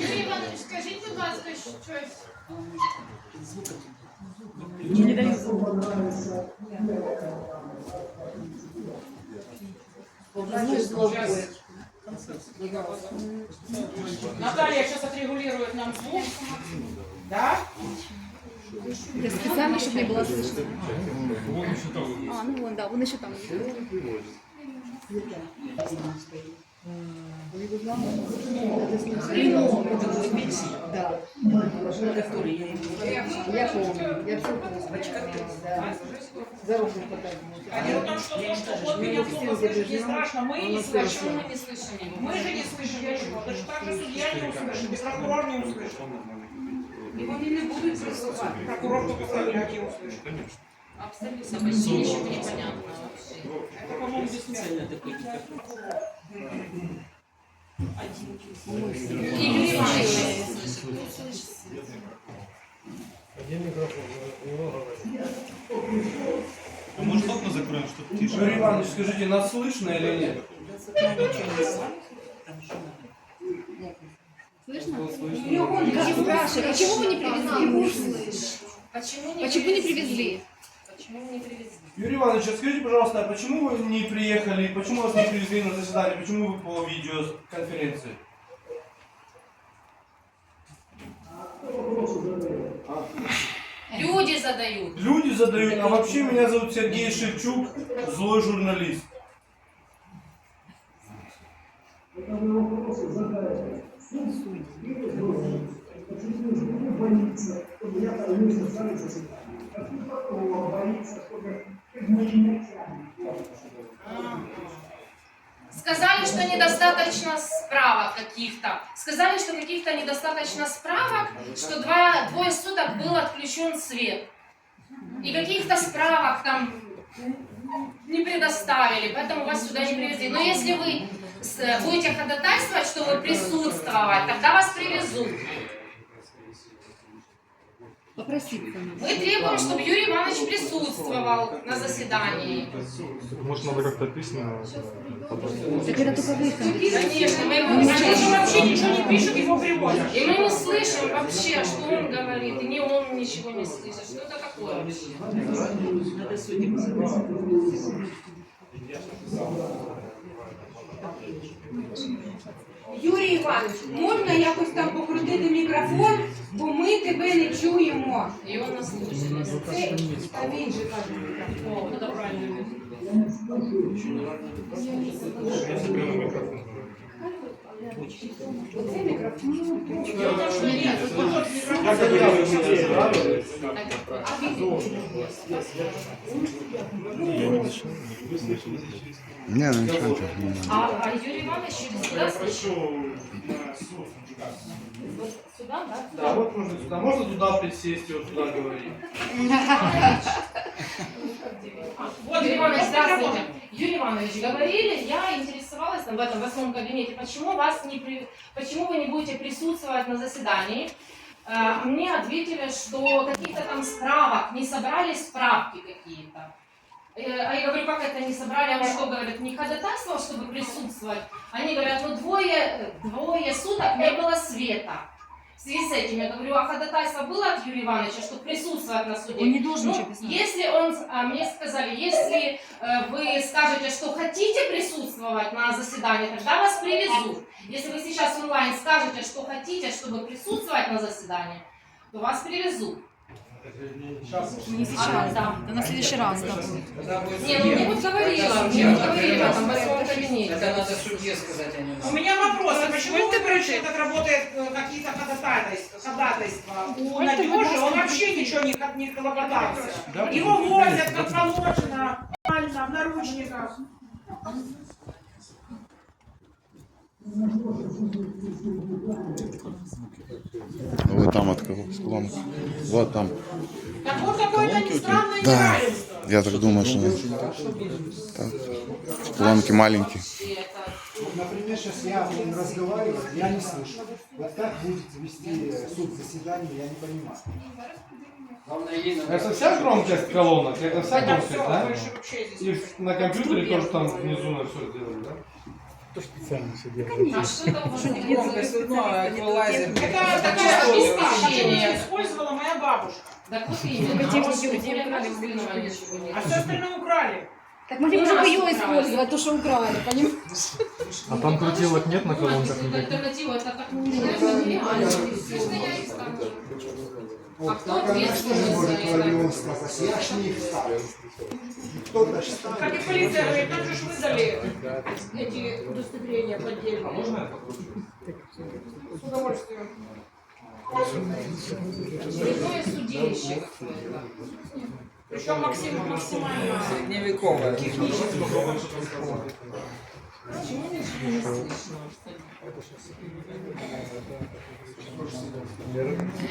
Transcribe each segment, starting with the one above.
Юрій Іванович, скажіть, будь ласка, щось. Наталья сейчас отрегулирует нам звук. Да? Я специально, чтобы не было слышно. А, ну вон, да, вон еще там. Да. Я помню. Я все помню. Да. За руку А дело в том, что то, что вот меня плохо слышит, не страшно, мы не слышим. не слышим его? Мы же не слышим ничего. Точно так же судья не услышит, и прокурор не услышит. И вони не будуть присылать. Прокурор только проверять не услышит. Абсолютно почти ничего вообще. Это, по-моему, бессмысленно. И Юрий Иванович не слышит. А может окна закроем, чтобы тише? Юрий Иванович, скажите, нас слышно или нет? Слышно? Слышно. Я спрашиваю, почему вы не привезли? Почему не Почему не привезли? Почему не привезли? Юрий Иванович, скажите, пожалуйста, а почему вы не приехали, почему вас не привезли на заседание, почему вы по видеоконференции? Люди задают. Люди задают, а вообще меня зовут Сергей Шевчук, злой журналист. Сказали, что недостаточно справок каких-то. Сказали, что каких-то недостаточно справок, что два, двое суток был отключен свет. И каких-то справок там не предоставили, поэтому вас сюда не привезли. Но если вы будете ходатайствовать, чтобы присутствовать, тогда вас привезут. Попроситься. Мы требуем, чтобы Юрий Иванович присутствовал на заседании. Может, надо как-то письменно Так это только вы Конечно, мы его не же слышим. вообще ничего не пишут, его привозят. И мы не слышим вообще, что он говорит, и не он ничего не слышит. Что это такое вообще? Юрій Іванович, можна якось там покрутити мікрофон, бо ми тебе не чуємо. І вона нас. Це а він же каже мікрофон. О, это правильно. Я закрыл мікрофон. Я? Не, ну ничего, не надо. А, а Юрий Иванович через куда слышит? Вот сюда, да? Да, вот можно сюда. Можно туда присесть и вот туда говорить. Вот Юрий Иванович, вот здравствуйте. Юрий Иванович, говорили, я интересовалась там, в этом восьмом кабинете, почему, вас не при... почему вы не будете присутствовать на заседании. Э, Мне ответили, что каких-то там справок, не собрались справки какие-то. Э, А я говорю, как это не собрали? А что говорит, не ходатайствовал, чтобы присутствовать? Они говорят, ну двое, двое суток не было света. В связи с этим я говорю, а ходатайство было от Юрия Ивановича, чтобы присутствовать на суде? Он не должен Ну, если он, а, мне сказали, если э, вы скажете, что хотите присутствовать на заседании, тогда вас привезут. Если вы сейчас онлайн скажете, что хотите, чтобы присутствовать на заседании, то вас привезут. Сейчас. Не сейчас, да. Да на следующий раз, да. Не, ну мне вот говорила, мне вот говорила там в восьмом кабинете. Это надо судье сказать, а не У нам. меня вопрос, а почему вы говорите, как работает э, какие-то ходатайства, ходатайства? У Надежи он вообще ничего не, не хлопотался. Его возят, как положено, нормально, в наручниках. Вот там от кого? С колонок. Вот там. Так вот какое-то странное Да. Я так думаю, что нет. Там колонки маленькие. Например, сейчас я разговариваю, я не слышу. Вот как будет вести суд заседание, я не понимаю. Это вся громкость колонок? Это вся громкость, да? И на компьютере тоже там внизу на все сделали, да? А что это у вас за Громкость, ну, эквалайзер. Это освещение. которую использовала моя бабушка. Так вот именно. Только А. А все остальное украли. Так могли бы ее использовать, то, что украли, понимаешь? А там крутилок нет на Ну, колонках альтернатива, это так ну, А Вот кто так она что же ответственный за может это? вдвоем сказать? Я ж не их ставлю. Кто-то. Как и полиция говорит, нам же ж выдали эти удостоверения поддельные. А можно я покручу? С удовольствием. Другое судилище какое-то. Причем максим, максимально. Средневековая. Почему ничего не слышно? Регулируйте,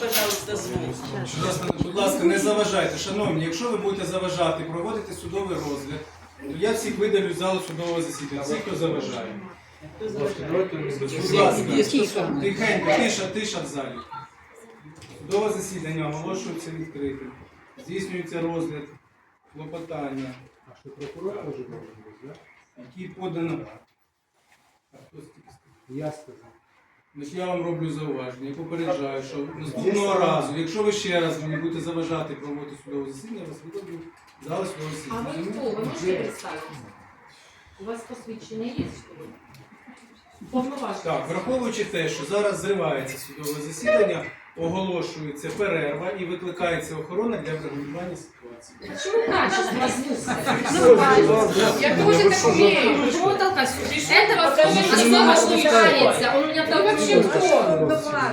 пожалуйста, звук. Будь ласка, не заважайте. Шановні, якщо ви будете заважати, проводити судовий розгляд, то я всіх видалю з залу судового засідання. Всі, хто заважає. Будь ласка, тихенько, тиша, тиша в залі. Судове засідання оголошується відкритим. Здійснюється розгляд, клопотання. А що Які подано. А хто стільки сказав? Я. Значить, я вам роблю зауваження. Я попереджаю, що наступного разу, якщо ви ще раз мені будете заважати проводити судове засідання, я вас з зали судового А вы засідання. кто? Вы можете представиться? У вас посвідчення є? Повноваження. Так, враховуючи те, що зараз зривається судове засідання, оголошується перерва і викликається охорона для врегулювання ситуації. Почему качество звука? Я тоже так умею. Почему вы толкаете? Это особо, нравится. Он у меня там вообще кто?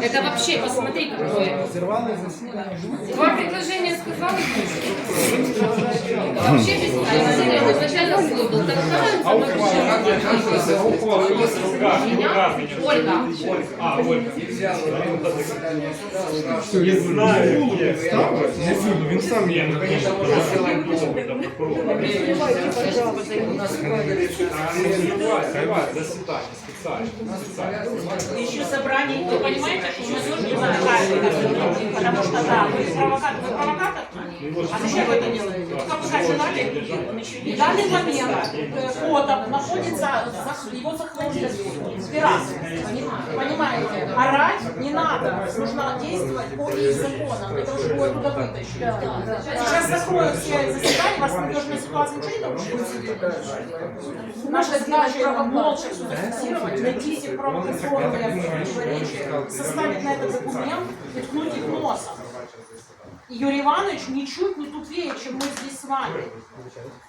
Это вообще, посмотри, какое. Два предложения сказал. Вообще без серьезно, изначально злой был. Толкается, Меня? Ольга. А, Ольга. Я знаю, Не буду, він сам є. Засідання спеціально. Еще собрание. вы понимаете, что мы тоже не знаем, потому что да, вы провокатор, вы провокатор, а зачем вы это делаете? Как вы сказали, В данный момент э, Котов находится, его захватили спираться. Понимаете? Орать не надо. Нужно действовать по их законам, того, чтобы его оттуда вытащить. Сейчас закроют все заседания, вас надежная ситуация ничего не нарушит? Наша задача молча все зафиксировать, найти все провокационные составить на этот документ и ткнуть их носом. И Юрий Иванович ничуть не тупее, чем мы здесь с вами.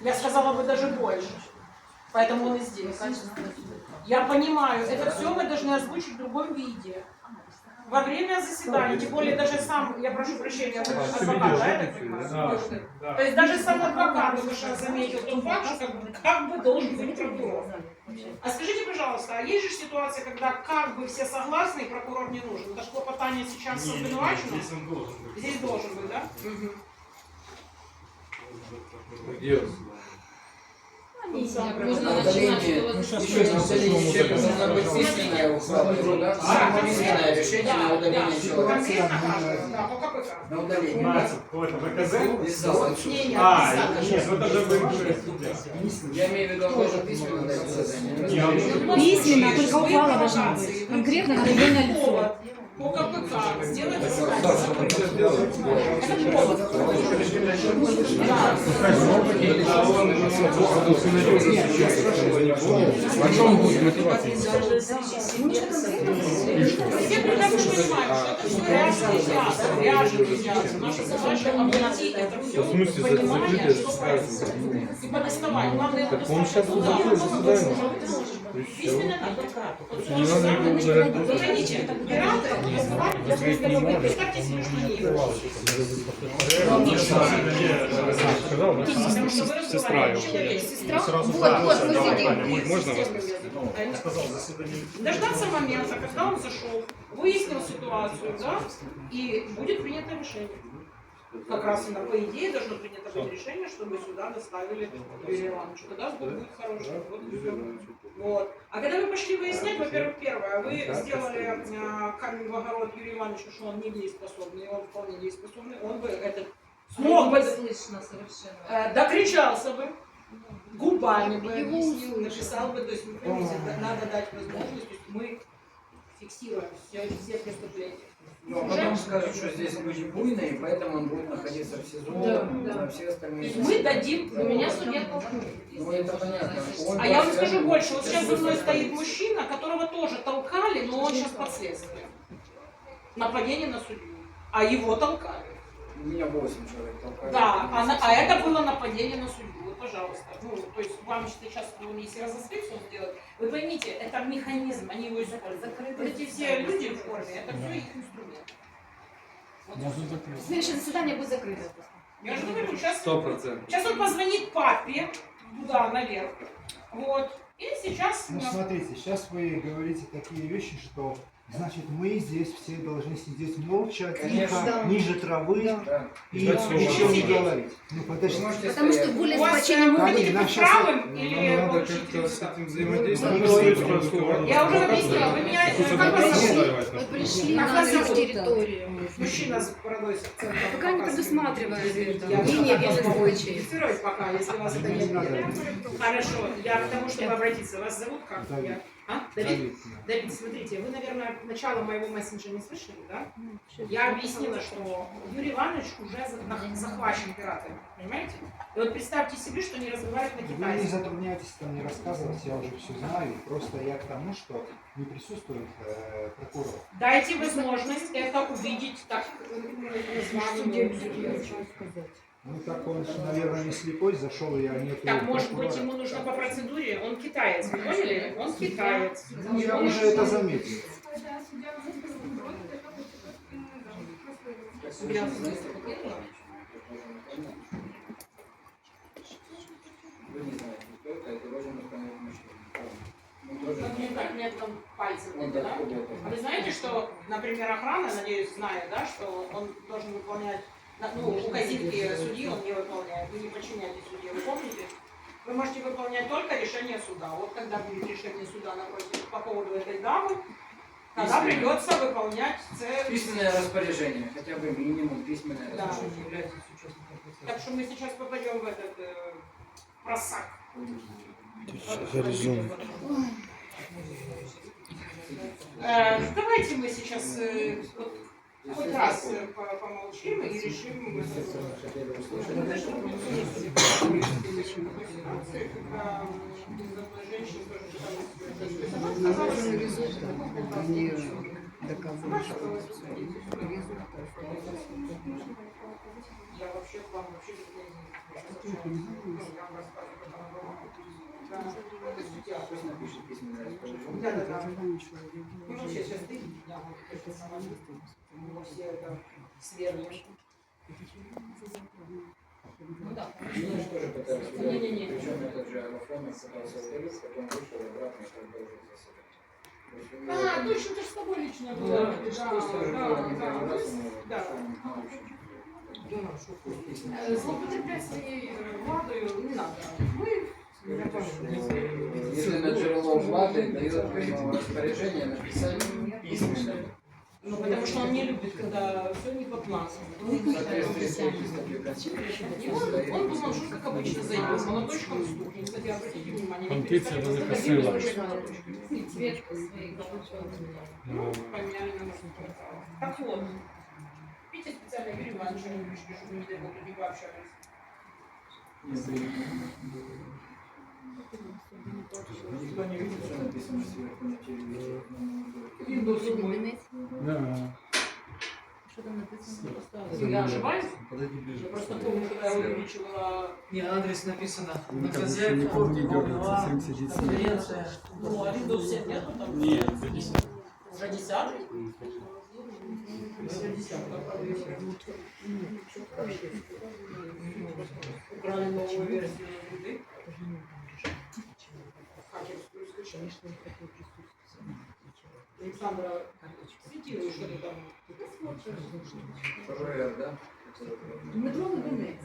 Я сказала бы даже больше. Поэтому он и здесь. Я понимаю, это все мы должны озвучить в другом виде. Во время заседания, тем более даже сам, я прошу прощения, вы адвокат, да, я так понимаю? То есть даже сам адвокат уже заметил тот факт, что как бы, как бы должен быть прокурор. А скажите, пожалуйста, а есть же ситуация, когда как бы все согласны и прокурор не нужен? Это ж клопотание сейчас обвинувачено? Здесь он должен бути. Здесь должен быть, да? Можно начинать что Еще на удаление человека должна быть А, решение на удаление человека. На удаление. 15, кто это, ВКЗ? А, нет, ну это судья. Я имею в виду, должен письменно дать задание. Не, он- Письменно, только ухвала должна быть. Конкретно на районное лицо. По КПК сделать. Это это это все понимание, что происходит. И подоставать. Главное, его доставать туда, Письменно КПК. Вот не его. Сказал, да? Сестра его. Сестра? Вот, вот, мы сидим. Можно вас? Дождаться момента, когда он зашел, выяснил ситуацию, да, и будет принято решение. Как раз, на- по идее, должно принято быть решение, чтобы сюда доставили Юрия Ивановича. Тогда сбор будет хороший. Вот и всё. Вот. А когда вы пошли выяснять, во-первых, первое, вы сделали э, камень в огород Юрию Ивановичу, что он не дееспособный, он вполне дееспособный, он бы это смог бы, слышно совершенно. э, докричался бы, губами бы объяснил, написал бы, то есть, вы понимаете, надо дать возможность, то есть мы фиксируем все, все преступления. Ну, а потом скажут, что здесь люди буйные, и поэтому он будет находиться в СИЗО, Да, на все То остальные. есть мы дадим, У меня судья толкнул. Ну, это понятно. Он А я вам скажу больше, вот сейчас за мной стоит мужчина, которого тоже толкали, но он сейчас под следствием. Нападение на судью. А его толкали. Меня 8 человек толкали. Да, а, на- а это было нападение на судью. Вот, пожалуйста. Ну, то есть вам сейчас, ну, если разостриться он сделать, вы поймите, это механизм, они его используют. Вот эти все люди в форме, это все их инструмент. Вот и всё. Следующее заседание будет закрыто. Я же говорю, сейчас, Сто процентов. сейчас он позвонит папе туда, наверх. Вот. И сейчас... Ну смотрите, сейчас вы говорите такие вещи, что значит мы здесь все должны сидеть молча, Конечно. тихо, ниже травы Да. и Ждать слова. ничего не Сидеть. говорить. Ну Вы подождите. можете Потому что более вас, э, вы хотите быть правым или Нам надо получить как-то с результат? этим взаимодействовать. Ну, Просто ну, просто- Я уже объяснила, вы меня... Как вас пришли. зовут? Мы пришли Как на вас нашу зовут? территорию. Мужчина с бородой с акцентом. Пока не предусматривает Я линия могу случаев. фиксировать пока, если вас это не обидит. Хорошо, я к тому, чтобы обратиться. Вас зовут как? Давид. А? Давид? Давид, смотрите, вы, наверное, начало моего мессенджера не слышали, да? Я объяснила, что Юрий Иванович уже захвачен пиратами, понимаете? И вот представьте себе, что они разговаривают на Вы не китайском. затрудняйтесь там не рассказывать, я уже все знаю. Просто я к тому, что не присутствует э, прокурор. Дайте возможность это увидеть так э, названием. Ну так он, наверное, не слепой, зашел, я не Так, может быть, ему нужно по процедуре, он китаец, вы поняли? Он китаец. Я уже это заметил. Я- Вы не знаете, кто это, это должен установить. Ну, да? А вы знаете, что, например, охрана, надеюсь, знает, да, что он должен выполнять, ну, указивки судьи он не выполняет, вы не подчиняетесь судье, вы помните? Вы можете выполнять только решение суда. Вот когда будет решение суда напротив по поводу этой дамы, тогда Письменное. придется выполнять це... Письменное распоряжение, хотя бы минимум письменное Да. распоряжение. Так что мы сейчас попадем в этот э, просак. Э, давайте мы сейчас э, вот хоть раз э, по- помолчим и решим Она сказала, что я вообще к вам вообще не Я вам рассказываю, как она была. Да. Да, да. Ну, вообще, сейчас ты, я мы все это сверли. Ну да. Пытались ударить. Не-не-не. Причем этот же Агафонов пытался ударить, потом вышел обратно и продолжил него А, точно, это же с тобой лично было. Да, Да, да, да, да. письменное Э, Злоупотреблять своей э, владою не надо. Мы. Если на Джерело влады дает распоряжение написать письменно. Ну, потому что он не любит, когда все не по плану. С. И он, он думал, что как обычно зайдет, молоточком стукнет. Кстати, обратите внимание, не закосила. стучать молоточком. И цвет своих Ну, поменяли на право. Так вот, Пите специально Юрий Иванович, не чтобы не дай бог не пообщались. Никто не видит, что написано сверху на седьмой. Да. Что там написано? Не, адрес написано. Как бы НКЗ, не Форт, не дергается, Голова, всем сидит. конференция. Windows 7 нету там? Нет, за 10. Уже десятый? Уже десятый, правда, Украли новую версию на винды. Хакерскую скачали. Александра светила, что ты там? ФБР, да? Дмитро Лубенець.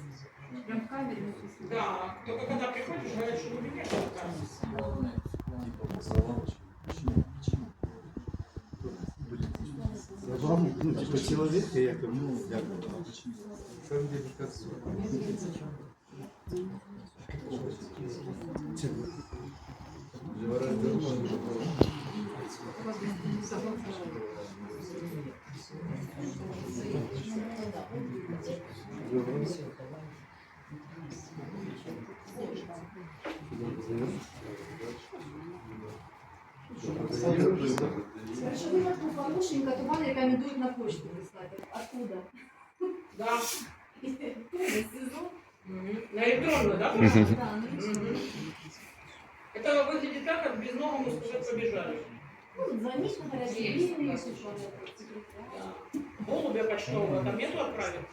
Прям в камері написано. Да, только когда приходишь, говорят, что у меня Вам, ну, типа, человек, я как, ну, як, на самом деле, как Хорошо, випадку порушень катування рекомендують на почту прислати. Откуда? Да. На электронную, да? Да, ну, Мгм. Это выглядит так, как без ногу мы сказать побежали. Ну, звонить на секретарь. Голубя почтового там нету отправить?